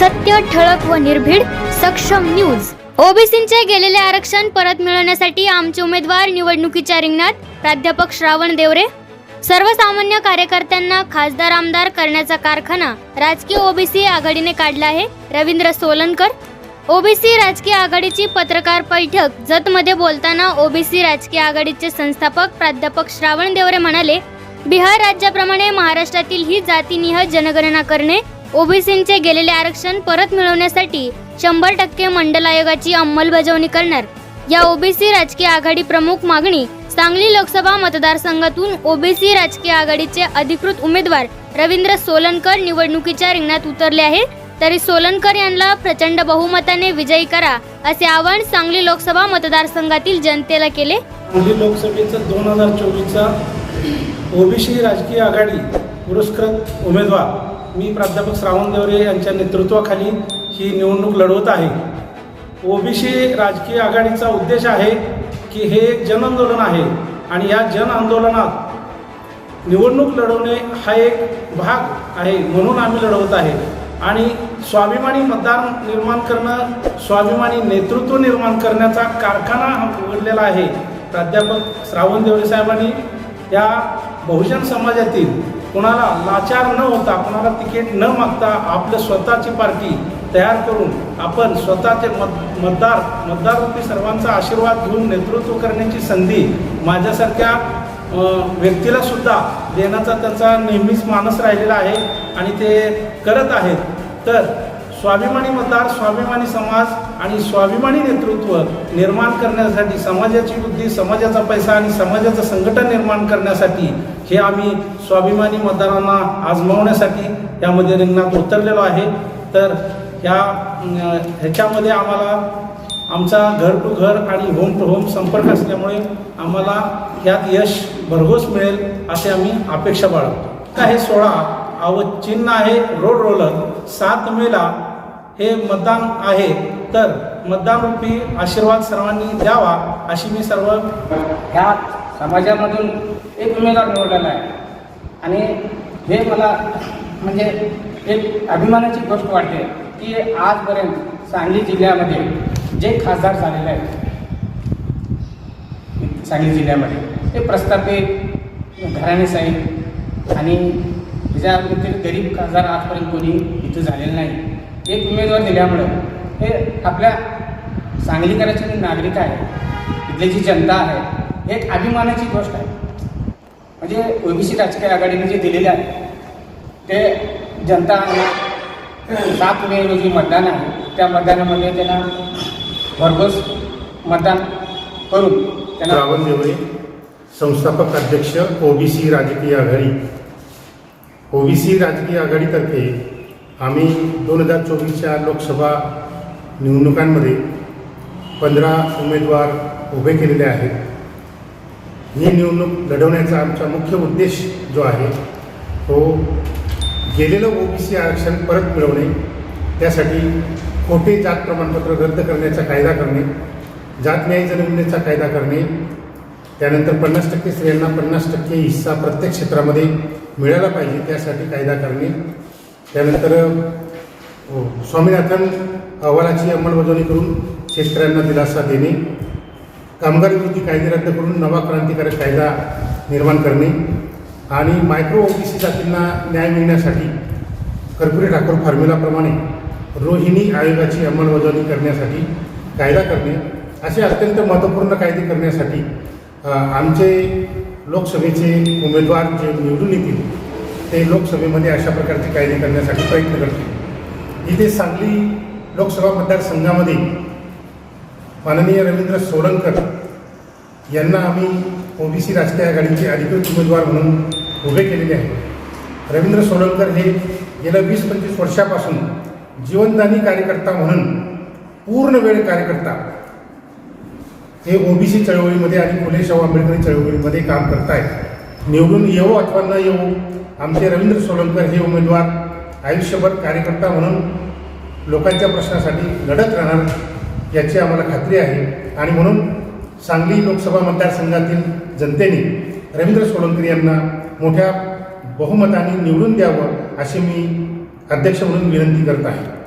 सत्य ठळक व निर्भीड सक्षम न्यूज ओबीसींचे गेलेले आरक्षण परत मिळवण्यासाठी आमचे उमेदवार निवडणुकीच्या रिंगणात? प्राध्यापक श्रावण देवरे. सर्वसामान्य कार्यकर्त्यांना खासदार आमदार करण्याचा कारखाना राजकीय ओबीसी आघाडीने काढला आहे रवींद्र सोलनकर. ओबीसी राजकीय आघाडीची पत्रकार बैठक जतमध्ये बोलताना ओबीसी राजकीय आघाडीचे संस्थापक प्राध्यापक श्रावण देवरे म्हणाले बिहार राज्याप्रमाणे महाराष्ट्रातील ही जातीनिह जनगणना करणे ओबीसींचे गेलेले आरक्षण परत मिळवण्यासाठी शंभर टक्के मंडल आयोगाची अंमलबजावणी करणार. या ओबीसी राजकीय आघाडी प्रमुख मागणी सांगली लोकसभा मतदारसंघातून ओबीसी राजकीय आघाडीचे अधिकृत उमेदवार रवींद्र सोलनकर निवडणुकीच्या रिंगणात उतरले आहेत. तरी सोलनकर यांना प्रचंड बहुमताने विजयी करा असे आवाहन सांगली लोकसभा मतदारसंघातील जनतेला केले. सांगली लोकसभेचा दोन हजार चोवीसचा ओबीसी राजकीय आघाडी पुरस्कृत उमेदवार मी प्राध्यापक श्रावण देवरे यांच्या नेतृत्वाखाली ही निवडणूक लढवत आहे. ओबीसी राजकीय आघाडीचा उद्देश आहे की हे जन आंदोलन आहे आणि या जन आंदोलनात निवडणूक लढवणे हा एक भाग आहे म्हणून आम्ही लढवत आहे. आणि स्वाभिमानी मतदार निर्माण करणं स्वाभिमानी नेतृत्व निर्माण करण्याचा कारखाना उघडलेला आहे. प्राध्यापक श्रावण देवळे साहेबांनी या बहुजन समाजातील कोणाला लाचार न होता कोणाला तिकीट न मागता आपलं स्वतःची पार्टी तयार करून आपण स्वतःचे मत मतदार मतदाररूपी सर्वांचा आशीर्वाद घेऊन नेतृत्व करण्याची संधी माझ्यासारख्या व्यक्तीला सुद्धा देण्याचा त्यांचा नेहमीच मानस राहिलेला आहे आणि ते करत आहेत. तर स्वाभिमानी मतदार स्वाभिमानी समाज आणि स्वाभिमानी नेतृत्व निर्माण करण्यासाठी समाजाची बुद्धी समाजाचा पैसा आणि समाजाचं संघटन निर्माण करण्यासाठी हे आम्ही स्वाभिमानी मतदारांना आजमावण्यासाठी यामध्ये रिंगणात उतरलेलो आहे. तर या ह्याच्यामध्ये आम्हाला आमचा घर टू घर आणि होम टू होम संपर्क असल्यामुळे आम्हाला यात यश भरघोस मिळेल असे आम्ही अपेक्षा बाळगतो. हे सोळा अव चिन्ह आहे रोड रोलर सात मेला हे मतदान आहे. तर मतदानरूपी आशीर्वाद सर्वांनी द्यावा अशी मी सर्व ह्या समाजामधून एक उमेदवार निवडलेला आहे. आणि हे मला म्हणजे एक अभिमानाची गोष्ट वाटते की आजपर्यंत सांगली जिल्ह्यामध्ये जे खासदार झालेले आहेत सांगली जिल्ह्यामध्ये ते प्रस्थापित घराणेशाही आणि त्याच्या गरीब खासदार आजपर्यंत कोणी इथं झालेलं नाही. एक उमेदवार दिल्यामुळं हे आपल्या सांगलीकराचे जे नागरिक आहे इथली जी जनता आहे हे एक अभिमानाची गोष्ट आहे. म्हणजे ओबीसी राजकीय आघाडीने जे दिलेले आहे ते जनता सात मे रोजी मतदान आहे. त्या मतदानामध्ये त्यांना भरघोस मतदान करून त्यांना रावण देवळे संस्थापक अध्यक्ष ओबीसी राजकीय आघाडी. ओबीसी राजकीय आघाडीतर्फे आम्ही दोन हजार चोवीसच्या लोकसभा निवडणुकांमध्ये पंधरा उमेदवार उभे केलेले आहेत. ही निवडणूक लढवण्याचा आमचा मुख्य उद्देश जो आहे तो गेलेलं ओबीसी आरक्षण परत मिळवणे त्यासाठी खोटे जात प्रमाणपत्र रद्द करण्याचा कायदा करणे जात न्याय जन्मण्याचा कायदा करणे त्यानंतर पन्नास टक्के स्त्रियांना पन्नास टक्के हिस्सा प्रत्येक क्षेत्रामध्ये मिळाला पाहिजे त्यासाठी कायदा करणे त्यानंतर हो स्वामीनाथन अहवालाची अंमलबजावणी करून शेतकऱ्यांना दिलासा देणे कामगार विरोधी कायदे रद्द करून नवा क्रांतिकारक कायदा निर्माण करणे आणि मायक्रो ओबीसी जातींना न्याय मिळण्यासाठी कर्पुरी ठाकूर फॉर्म्युलाप्रमाणे रोहिणी आयोगाची अंमलबजावणी करण्यासाठी कायदा करणे असे अत्यंत महत्त्वपूर्ण कायदे करण्यासाठी आमचे लोकसभेचे उमेदवार जे निवडून येतील ते लोकसभेमध्ये अशा प्रकारचे कायदे करण्यासाठी प्रयत्न करतील. इथे सांगली लोकसभा मतदारसंघामध्ये माननीय रवींद्र सोलनकर यांना आम्ही ओबीसी राजकीय आघाडीचे अधिकृत उमेदवार म्हणून उभे केलेले आहे. रवींद्र सोलनकर हे गेल्या वीस पंचवीस वर्षापासून जीवनदानी कार्यकर्ता म्हणून पूर्ण वेळ कार्यकर्ता. हे ओबीसी चळवळीमध्ये आणि फुले शाहू आंबेडकरी चळवळीमध्ये काम करत आहेत निवडून येवो अथवा न येवो आमचे रवींद्र सोलंकर हे उमेदवार आयुष्यभर कार्यकर्ता म्हणून लोकांच्या प्रश्नासाठी लढत राहणार याची आम्हाला खात्री आहे. आणि म्हणून सांगली लोकसभा मतदारसंघातील जनतेने रवींद्र सोळंकर यांना मोठ्या बहुमताने निवडून द्यावं अशी मी अध्यक्ष म्हणून विनंती करत आहे.